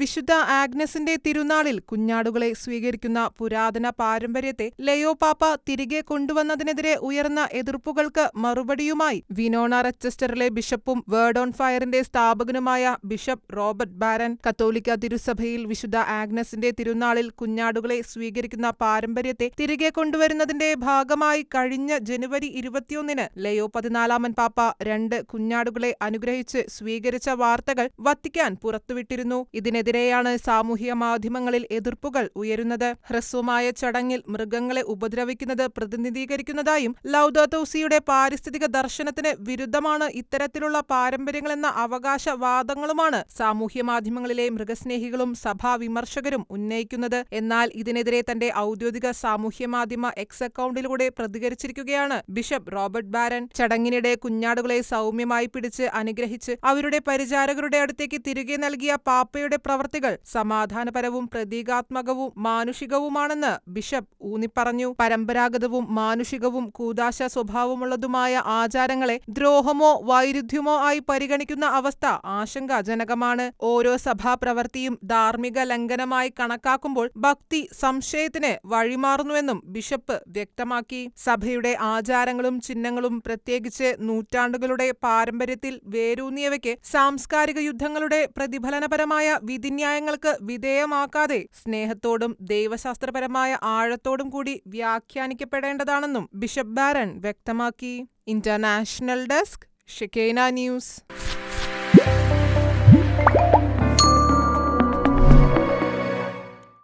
വിശുദ്ധ ആഗ്നസിന്റെ തിരുനാളിൽ കുഞ്ഞാടുകളെ സ്വീകരിക്കുന്ന പുരാതന പാരമ്പര്യത്തെ ലയോ പാപ്പ തിരികെ കൊണ്ടുവന്നതിനെതിരെ ഉയർന്ന എതിർപ്പുകൾക്ക് മറുപടിയുമായി വിനോണ റച്ചസ്റ്ററിലെ ബിഷപ്പും വേർഡ് ഓൺ ഫയറിന്റെ സ്ഥാപകനുമായ ബിഷപ്പ് റോബർട്ട് ബാരൻ കത്തോലിക്ക തിരുസഭയിൽ വിശുദ്ധ ആഗ്നസിന്റെ തിരുനാളിൽ കുഞ്ഞാടുകളെ സ്വീകരിക്കുന്ന പാരമ്പര്യത്തെ തിരികെ കൊണ്ടുവരുന്നതിന്റെ ഭാഗമായി കഴിഞ്ഞ ജനുവരി ഇരുപത്തിയൊന്നിന് ലയോ പതിനാലാമൻ പാപ്പ രണ്ട് കുഞ്ഞാടുകളെ അനുഗ്രഹിച്ച് സ്വീകരിച്ച വാർത്തകൾ വത്തിക്കാൻ പുറത്തുവിട്ടിരുന്നു. ഇതിനെതിരെയാണ് സാമൂഹിക മാധ്യമങ്ങളിൽ എതിർപ്പുകൾ ഉയരുന്നത്. ഹ്രസ്വമായ ചടങ്ങിൽ മൃഗങ്ങളെ ഉപദ്രവിക്കുന്നത് പ്രതിനിധീകരിക്കുന്നതായും ലൗദോതൗസിയുടെ പാരിസ്ഥിതിക ദർശനത്തിന് വിരുദ്ധമാണ് ഇത്തരത്തിലുള്ള പാരമ്പര്യങ്ങളെന്ന അവകാശവാദങ്ങളുമാണ് സാമൂഹ്യ മാധ്യമങ്ങളിലെ മൃഗസ്നേഹികളും സഭാ വിമർശകരും ഉന്നയിക്കുന്നത്. എന്നാൽ ഇതിനെതിരെ തന്റെ ഔദ്യോഗിക സാമൂഹ്യ മാധ്യമ എക്സ് അക്കൗണ്ടിലൂടെ പ്രതികരിച്ചിരിക്കുകയാണ് ബിഷപ്പ് റോബർട്ട് ബാരൻ. ചടങ്ങിനിടെ കുഞ്ഞാടുകളെ സൗമ്യമായി പിടിച്ച് അനുഗ്രഹിച്ച് അവരുടെ പരിചാരകരുടെ അടുത്തേക്ക് തിരികെ നൽകിയ പാപ്പയുടെ പ്രവർത്തികൾ സമാധാനപരവും പ്രതീകാത്മകവും മാനുഷികവുമാണെന്ന് ബിഷപ്പ് ഊന്നിപ്പറഞ്ഞു. പരമ്പരാഗതവും മാനുഷികവും കൂതാശ സ്വഭാവമുള്ളതുമായ ആചാരങ്ങളെ ദ്രോഹമോ വൈരുദ്ധ്യമോ ആയി പരിഗണിക്കുന്ന അവസ്ഥ ആശങ്കാജനകമാണ്. ഓരോ സഭാപ്രവർത്തിയും ധാർമ്മിക ലംഘനമായി കണക്കാക്കുമ്പോൾ ഭക്തി സംശയത്തിന് വഴിമാറുന്നുവെന്നും ബിഷപ്പ് വ്യക്തമാക്കി. സഭയുടെ ആചാരങ്ങളും ചിഹ്നങ്ങളും പ്രത്യേകിച്ച് നൂറ്റാണ്ടുകളുടെ പാരമ്പര്യത്തിൽ വേരൂന്നിയവയ്ക്ക് സാംസ്കാരിക യുദ്ധങ്ങളുടെ പ്രതിഫലനപരമായ വിധിന്യായങ്ങൾക്ക് വിധേയമാക്കാതെ സ്നേഹത്തോടും ദൈവശാസ്ത്രപരമായ ആഴത്തോടും കൂടി വ്യാഖ്യാനിക്കപ്പെടേണ്ടതാണെന്നും ബിഷപ്പ് ബാരൻ വ്യക്തമാക്കി. International desk Shekinah news.